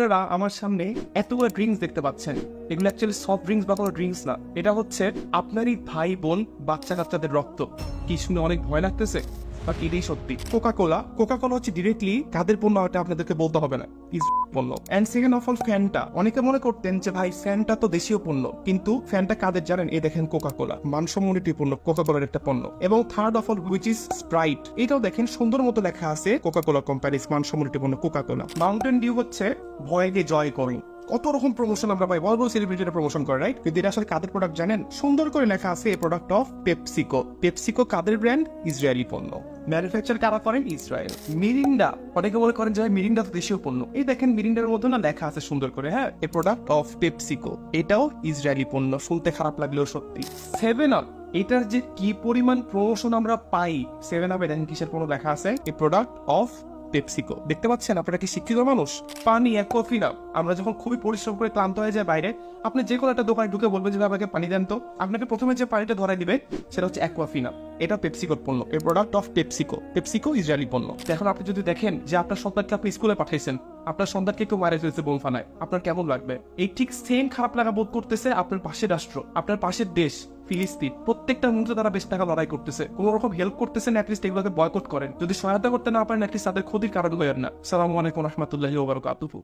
আপনারা আমার সামনে এতগুলো ড্রিঙ্কস দেখতে পাচ্ছেন। এগুলো অ্যাকচুয়ালি সফট ড্রিঙ্কস বা কোনো ড্রিঙ্কস না। এটা হচ্ছে আপনারই ভাই বোন বাচ্চা কাচ্চাদের রক্ত। কি শুনে অনেক ভয় লাগতেছে? বাট এটাই সত্যি। কোকা কোলা কোকা কোলা হচ্ছে ডিরেক্টলি কাদের পণ্য এটা আপনাদেরকে বলতে হবে না। পণ্য। অ্যান্ড সেকেন্ড অফ অল ফ্যানটা অনেকে মনে করতেন যে ভাই ফ্যানটা তো দেশীয় পণ্য। কিন্তু ফ্যানটা কাদের জানেন? এই দেখেন কোকা কোলা মানসম্মনিত পণ্য কোকা কোলার একটা পণ্য। এবং third of all which is Sprite এটাও দেখেন, সুন্দর মতো লেখা আছে কোকা কোলা কোম্পানির মানসম্মনিত পণ্য কোকা কোলা মাউন্টেন ডিউ হচ্ছে ভয়কে জয় করে। কত রকম প্রমোশন আমরা পাই? বড় বড় সেলিব্রিটিরা প্রমোশন করে রাইট কিন্তু এটা আসলে কাদের প্রোডাক্ট জানেন? সুন্দর করে লেখা আছে এই প্রোডাক্ট অফ পেপসিকো পেপসিকো কাদের ব্র্যান্ড ইসরায়েলি পণ্য। ম্যানুফ্যাকচার কারা করেন? ইসরায়েল। মিরিন্ডা, অনেকে মনে করেন যে মিরিন্ডা তো দেশীয় পণ্য। এই দেখেন মিরিন্ডার মধ্যে না লেখা আছে সুন্দর করে হ্যাঁ? এ প্রোডাক্ট অফ পেপসিকো এটাও ইসরায়েলি পণ্য, শুনতে খারাপ লাগলেও সত্যি। সেভেন আপ এটার যে কি পরিমাণ প্রমোশন আমরা পাই? সেভেন আপে দেখেন কিসের পণ্য লেখা আছে? এ প্রোডাক্ট অফ পেপসিকো দেখতে পাচ্ছেন, আপনারা কি শিক্ষিত মানুষ? পানি এক কফি না। আমরা যখন খুবই পরিশ্রম করে ক্লান্ত হয়ে যায় বাইরে, আপনি যে কোনো একটা দোকানে ঢুকে বলবেন যে আমাকে পানি দেন তো। আপনাকে প্রথমে যে পানিটা ধরাই দিবে, সেটা হচ্ছে অ্যাকোয়াফিনা এটা পেপসিকোর পণ্য। এই product of PepsiCo PepsiCo Israeli পণ্য। এখন আপনি যদি দেখেন যে আপনার সন্তানকে আপনি স্কুলে পাঠাইছেন আপনার সন্তানকে কেউ মারা ফেলছে বোম ফানায় আপনার কেমন লাগবে? এই ঠিক সেম খারাপ লাগা বোধ করতেছে আপনার পাশের রাষ্ট্র, আপনার পাশের দেশ, ফিলিস্তিন। প্রত্যেকটা মুহূর্তে তারা বেশ টাকা লড়াই করতেছে। কোন রকম হেল্প করতেছেন অ্যাটলিস্ট এগুলোকে বয়কট করেন। যদি সহায়তা করতে না পারেন অ্যাটলিস্ট তাদের ক্ষতির কারণ হয়ে না। সালামু আলাইকুম রহমতুল্লাহ ওবরাকাতুহু